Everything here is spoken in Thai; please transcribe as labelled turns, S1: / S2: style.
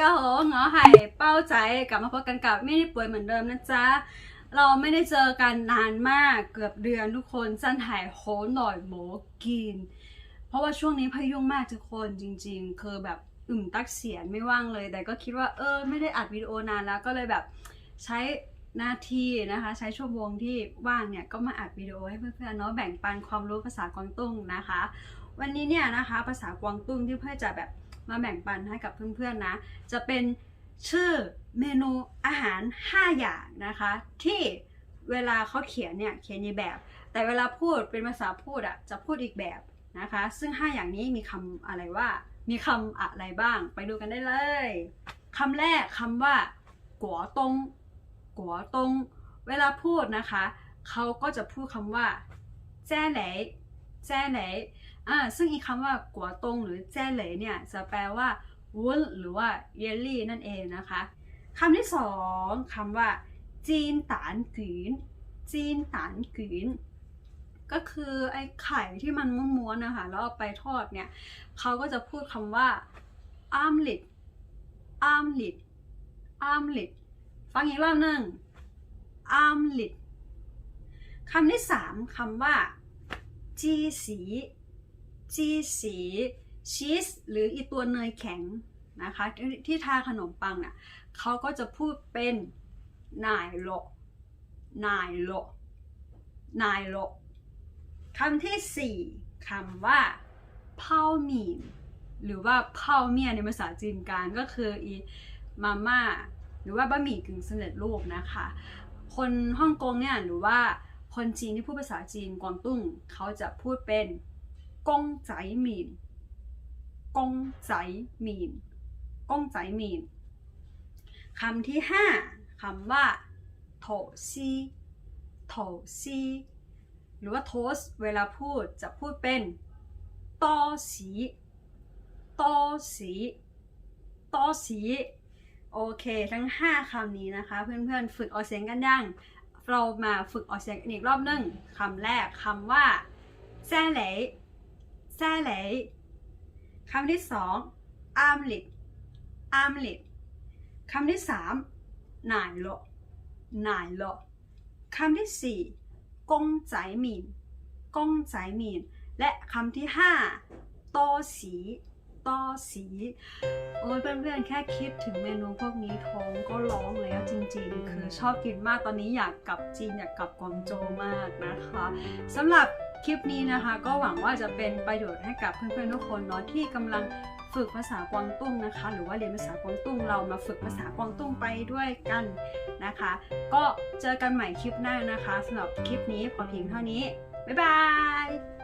S1: กะโหงอไห่เป้าใจกลับมาพบกันกับไม่ได้ป่วยเหมือนเดิมนะจ๊ะ เราไม่ได้เจอกันนานมากเกือบเดือนทุกคนสั้นถ่ายโหหน่อยโหมกิน เพราะว่าช่วงนี้พายุ่งมากทุกคนจริง ๆ คือแบบอึมตักเสียนไม่ว่างเลย แต่ก็คิดว่าเออไม่ได้อัดวิดีโอนานแล้วก็เลยแบบใช้หน้าที่นะคะ ใช้ชั่วโมงที่ว่างเนี่ยก็มาอัดวิดีโอให้เพื่อนๆเนาะแบ่งปันความรู้ภาษากวางตุ้งนะคะ วันนี้เนี่ยนะคะภาษากวางตุ้งที่เพื่อจะแบบ มาแบ่งปันให้กับเพื่อนๆนะ จะเป็นชื่อเมนูอาหาร 5 อย่างนะคะ ที่เวลาเขาเขียนเนี่ยเขียนในแบบ แต่เวลาพูดเป็นภาษาพูดอะจะพูดอีกแบบนะคะ ซึ่ง 5 อย่างนี้มีคำอะไรว่า มีคำอะไรบ้าง ไปดูกันได้เลยคำแรกคำว่ากัวตงกัวตงเวลาพูดนะคะ เขาก็จะพูดคำว่าแจ้เหลยแจ้เหลย อ่าซึ่งอีกคำว่ากัวตงหรือแจ้เหลยเนี่ยจะแปลว่าวุ้นหรือว่าเยลลี่นั่นเองนะคะคำที่สองคำว่า จีนตานกืนจีนตานกืนก็คือไอ้ไข่ที่มันม้วนๆนะคะแล้วเอาไปทอดเนี่ยเขาก็จะพูดคำว่า armlet armlet armlet ฟังอีกรอบหนึ่ง armlet คำที่สามคำว่า จีสี จีสีชีสหรืออีตัวเนยแข็งนะคะที่ที่ทาขนมปังน่ะเขาก็จะพูดเป็นนายโลนายโลนายโลคำที่สี่คำว่าเผาหมี่หรือว่าเผาเมียในภาษาจีนกลางก็คืออีมาม่าหรือว่าบะหมี่กึ่งสำเร็จรูปนะคะ คนฮ่องกงเนี่ยหรือว่าคนจีนที่พูดภาษาจีนกวางตุ้งเขาจะพูดเป็น กงใจหมินกงใจมินกงใจมินคำที่ห้าคำว่าโถซีโถซีหรือว่าโทสเวลาพูดจะพูดเป็นตอสีตอสีตอสีโอเค ทั้ง 5คำนี้นะคะ เพื่อนๆ ฝึกออกเสียงกันยังเรามาฝึกออกเสียงอีกรอบหนึ่งคำแรกคำว่าแซ่เหล ยแซ่เหลยคำที่สองอาร์มลิดอาร์มลิดคำที่สามหน่ายโลหน่ายโลคำที่สี่กงใจหมินกงใจหมินและคำที่ห้าโตสีโตสีโอ้ยเพื่อนๆแค่คิดถึงเมนูพวกนี้ท้องก็ร้องแล้วจริงๆ คือชอบกินมากตอนนี้อยากกลับจีนอยากกลับกวางโจวมากนะคะสำหรับ คลิปนี้นะคะ ก็หวังว่าจะเป็นประโยชน์ให้กับเพื่อนๆทุกคนเนาะที่กำลังฝึกภาษากวางตุ้งนะคะ หรือว่าเรียนภาษากวางตุ้งเรามาฝึกภาษากวางตุ้งไปด้วยกันนะคะ ก็เจอกันใหม่คลิปหน้านะคะสำหรับคลิปนี้พอเพียงเท่านี้บ๊ายบาย